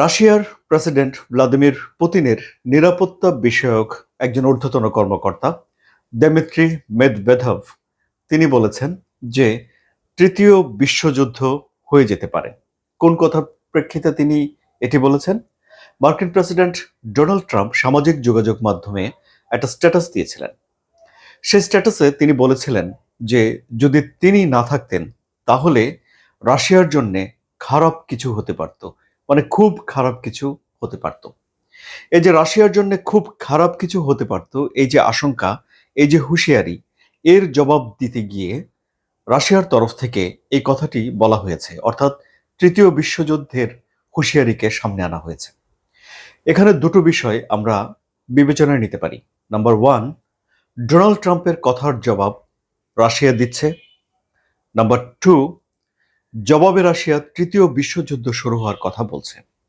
রাশিয়ার president Vladimir পুতিনের নিরাপত্তা বিষয়ক একজন ঊর্ধ্বতন কর্মকর্তা, দেমিত্রি মেদভেদভ তিনি বলেছেন যে তৃতীয় বিশ্বযুদ্ধ হয়ে যেতে পারে। কোন কথার প্রেক্ষিতে তিনি এটি বলেছেন? মার্কিন প্রেসিডেন্ট ডোনাল্ড ট্রাম্প সামাজিক যোগাযোগ মাধ্যমে একটা স্ট্যাটাস দিয়েছিলেন। সেই স্ট্যাটাসে তিনি বলেছিলেন যে যদি তিনি না থাকতেন, তাহলে রাশিয়ার জন্যে খারাপ কিছু হতে পারত। মানে খুব খারাপ কিছু হতে পারত। এই যে রাশিয়ার জন্য খুব খারাপ কিছু হতে পারত, এই যে আশঙ্কা, এই যে হুঁশিয়ারি, এর জবাব দিতে গিয়ে রাশিয়ার তরফ থেকে এই কথাটি বলা হয়েছে। অর্থাৎ তৃতীয় বিশ্বযুদ্ধের হুঁশিয়ারিকে সামনে আনা হয়েছে। এখানে দুটো বিষয় আমরা বিবেচনায় নিতে পারি। নাম্বার ওয়ান, ডোনাল্ড ট্রাম্পের কথার জবাব রাশিয়া দিচ্ছে। নাম্বার টু জবাবে রাশিয়া তৃতীয় বিশ্বযুদ্ধ শুরু হওয়ার কথা বলছে।